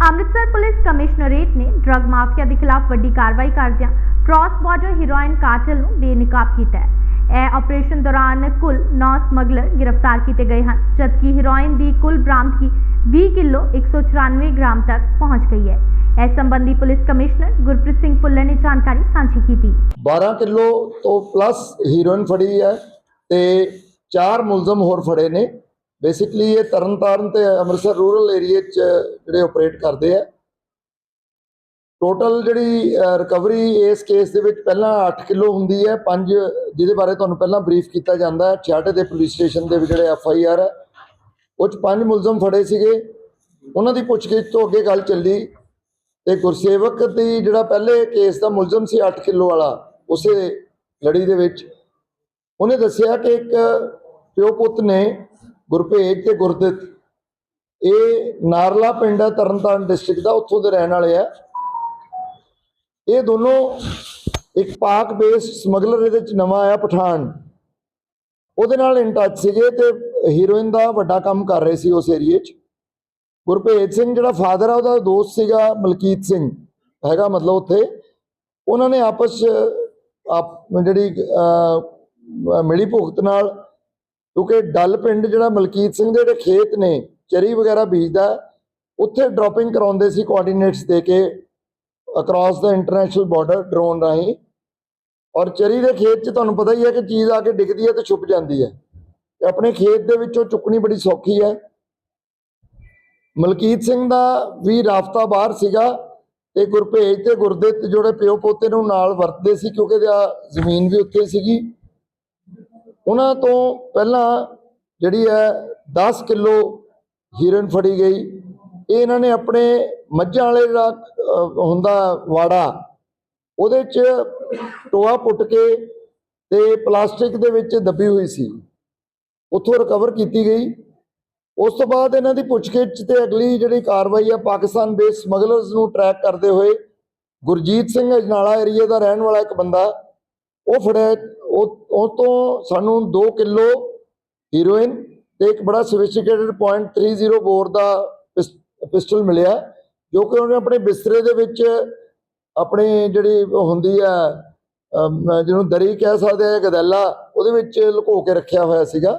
Amritsar police commissionerate ਨੇ drug mafia ਦੇ ਖਿਲਾਫ ਵੱਡੀ ਕਾਰਵਾਈ ਕਰਦਿਆਂ ਕ੍ਰਾਸ ਬਾਰਡਰ ਹੀਰੋਇਨ ਕਾਰਟਲ ਨੂੰ ਬੇਨਕਾਬ ਕੀਤਾ ਹੈ। ਇਹ ਆਪਰੇਸ਼ਨ ਦੌਰਾਨ ਕੁੱਲ 9 ਸਮਗਲਰ ਗ੍ਰਿਫਤਾਰ ਕੀਤੇ ਗਏ ਹਨ, ਜਦਕਿ ਹੀਰੋਇਨ ਦੀ ਕੁੱਲ ਬਰਾਮਦਗੀ 20 ਕਿਲੋ 194 ਗ੍ਰਾਮ ਤੱਕ ਪਹੁੰਚ ਗਈ ਹੈ। ਇਸ ਸੰਬੰਧੀ ਪੁਲਿਸ ਕਮਿਸ਼ਨਰ ਗੁਰਪ੍ਰੀਤ ਸਿੰਘ ਭੁੱਲਰ ਨੇ ਜਾਣਕਾਰੀ ਸਾਂਝੀ ਕੀਤੀ। 12 ਕਿਲੋ ਤੋਂ ਪਲੱਸ ਹੀਰੋਇਨ ਫੜੀ ਹੈ ਤੇ ਚਾਰ ਮੁਲਜ਼ਮ ਹੋਰ ਫੜੇ ਨੇ। ਬੇਸਿਕਲੀ ਇਹ ਤਰਨਤਾਰਨ ਤੇ ਅੰਮ੍ਰਿਤਸਰ ਰੂਰਲ ਏਰੀਆ 'ਚ ਜਿਹੜੇ ਆਪਰੇਟ ਕਰਦੇ ਆ। ਟੋਟਲ ਜਿਹੜੀ ਰਿਕਵਰੀ ਇਸ ਕੇਸ ਦੇ ਵਿੱਚ ਪਹਿਲਾਂ 8 ਕਿਲੋ ਹੁੰਦੀ ਹੈ 5 ਜਿਹਦੇ ਬਾਰੇ ਤੁਹਾਨੂੰ ਪਹਿਲਾਂ ਬਰੀਫ ਕੀਤਾ ਜਾਂਦਾ ਹੈ। ਛਾਟੇ ਦੇ ਪੁਲਿਸ ਸਟੇਸ਼ਨ ਦੇ ਜਿਹੜੇ ਐਫ ਆਈ ਆਰ ਹੈ, ਉਹ 'ਚ ਪੰਜ ਮੁਲਜ਼ਮ ਫੜੇ ਸੀਗੇ। ਉਹਨਾਂ ਦੀ ਪੁੱਛਗਿੱਛ ਤੋਂ ਅੱਗੇ ਗੱਲ ਚੱਲੀ ਤੇ ਗੁਰਸੇਵਕ ਦੀ ਜਿਹੜਾ ਪਹਿਲੇ ਕੇਸ ਦਾ ਮੁਲਜ਼ਮ ਸੀ 8 ਕਿਲੋ ਵਾਲਾ, ਉਸੇ ਲੜੀ ਦੇ ਵਿੱਚ। ਉਹਨੇ ਦੱਸਿਆ ਕਿ ਇੱਕ ਪਿਓ ਪੁੱਤ ਨੇ ਗੁਰਭੇਜ ਤੇ ਗੁਰਦਿੱਤ। ਇਹ ਨਾਰਲਾ ਪਿੰਡ ਹੈ, ਤਰਨਤਾਰਨ ਡਿਸਟ੍ਰਿਕਟ ਦਾ, ਉੱਥੋਂ ਦੇ ਰਹਿਣ ਵਾਲੇ ਆ। ਇਹ ਦੋਨੋਂ ਇੱਕ ਪਾਕ ਬੇਸਡ ਸਮਗਲਰ ਇਹਦੇ ਚ ਨਵਾਂ ਆਇਆ, ਪਠਾਨ। ਉਹਦੇ ਨਾਲ ਇਨ ਟੱਚ ਸੀਗੇ ਤੇ ਹੀਰੋਇਨ ਦਾ ਵੱਡਾ ਕੰਮ ਕਰ ਰਹੇ ਸੀ ਉਸ ਏਰੀਏ 'ਚ। ਗੁਰਭੇਜ ਸਿੰਘ ਜਿਹੜਾ ਫਾਦਰ ਆ, ਉਹਦਾ ਦੋਸਤ ਸੀਗਾ ਮਲਕੀਤ ਸਿੰਘ। ਹੈਗਾ ਮਤਲਬ ਉੱਥੇ। ਉਹਨਾਂ ਨੇ ਆਪਸ ਆਪ ਜਿਹੜੀ ਮਿਲੀ ਭੁਗਤ ਨਾਲ ਕਿਉਂਕਿ ਡੱਲ ਪਿੰਡ ਜਿਹੜਾ ਮਲਕੀਤ ਸਿੰਘ ਦੇ ਜਿਹੜੇ ਖੇਤ ਨੇ, ਚਰੀ ਵਗੈਰਾ ਬੀਜਦਾ ਉੱਥੇ ਡ੍ਰੌਪਿੰਗ ਕਰਾਉਂਦੇ ਸੀ ਕੋਆਰਡੀਨੇਟਸ ਦੇ ਕੇ ਅਕ੍ਰੋਸ ਦਾ ਇੰਟਰਨੈਸ਼ਨਲ ਬਾਰਡਰ ਡਰੋਨ ਰਾਹੀਂ। ਔਰ ਚਰੀ ਦੇ ਖੇਤ 'ਚ ਤੁਹਾਨੂੰ ਪਤਾ ਹੀ ਹੈ ਕਿ ਚੀਜ਼ ਆ ਕੇ ਡਿੱਗਦੀ ਹੈ ਤੇ ਛੁਪ ਜਾਂਦੀ ਹੈ। ਤੇ ਆਪਣੇ ਖੇਤ ਦੇ ਵਿੱਚੋਂ ਚੁੱਕਣੀ ਬੜੀ ਸੌਖੀ ਹੈ। ਮਲਕੀਤ ਸਿੰਘ ਦਾ ਵੀ ਰਾਫਤਾ ਬਾਹਰ ਸੀਗਾ ਤੇ ਗੁਰਭੇਜ ਤੇ ਗੁਰਦਿੱਤ ਜਿਹੜੇ ਪਿਓ ਪੋਤੇ ਨੂੰ ਨਾਲ ਵਰਤਦੇ ਸੀ ਕਿਉਂਕਿ ਇਹਦਾ ਜ਼ਮੀਨ ਵੀ ਉੱਥੇ ਸੀਗੀ। ਉਹਨਾਂ ਤੋਂ ਪਹਿਲਾਂ ਜਿਹੜੀ ਹੈ 10 ਕਿਲੋ ਹੀਰਨ ਫੜੀ ਗਈ। ਇਹ ਇਹਨਾਂ ਨੇ ਆਪਣੇ ਮੱਝਾਂ ਵਾਲੇ ਜਿਹੜਾ ਹੁੰਦਾ ਵਾੜਾ, ਉਹਦੇ 'ਚ ਟੋਆ ਪੁੱਟ ਕੇ ਤੇ ਪਲਾਸਟਿਕ ਦੇ ਵਿੱਚ ਦੱਬੀ ਹੋਈ ਸੀ। ਉੱਥੋਂ ਰਿਕਵਰ ਕੀਤੀ ਗਈ। ਉਸ ਤੋਂ ਬਾਅਦ ਇਹਨਾਂ ਦੀ ਪੁੱਛਗਿੱਛ ਤੇ ਅਗਲੀ ਜਿਹੜੀ ਕਾਰਵਾਈ ਆ, ਪਾਕਿਸਤਾਨ ਬੇਸ ਸਮਗਲਰਸ ਨੂੰ ਟਰੈਕ ਕਰਦੇ ਹੋਏ ਗੁਰਜੀਤ ਸਿੰਘ ਅਜਨਾਲਾ ਏਰੀਆ ਦਾ ਰਹਿਣ ਵਾਲਾ ਇੱਕ ਬੰਦਾ, ਉਹ ਫੜਿਆ ਉਹ ਤੋਂ ਸਾਨੂੰ 2 ਕਿਲੋ ਹੀਰੋਇਨ ਤੇ ਇੱਕ ਬੜਾ ਸੋਫਿਸਟੀਕੇਟਡ .30 ਬੋਰ ਦਾ ਪਿਸਟਲ ਮਿਲਿਆ, ਜੋ ਕਿ ਉਹਨੇ ਆਪਣੇ ਬਿਸਤਰੇ ਦੇ ਵਿੱਚ ਆਪਣੇ ਜਿਹੜੀ ਉਹ ਹੁੰਦੀ ਆ ਜਿਹਨੂੰ ਦਰੀ ਕਹਿ ਸਕਦੇ ਆ ਗਦੈਲਾ, ਉਹਦੇ ਵਿੱਚ ਲੁਕੋ ਕੇ ਰੱਖਿਆ ਹੋਇਆ ਸੀਗਾ।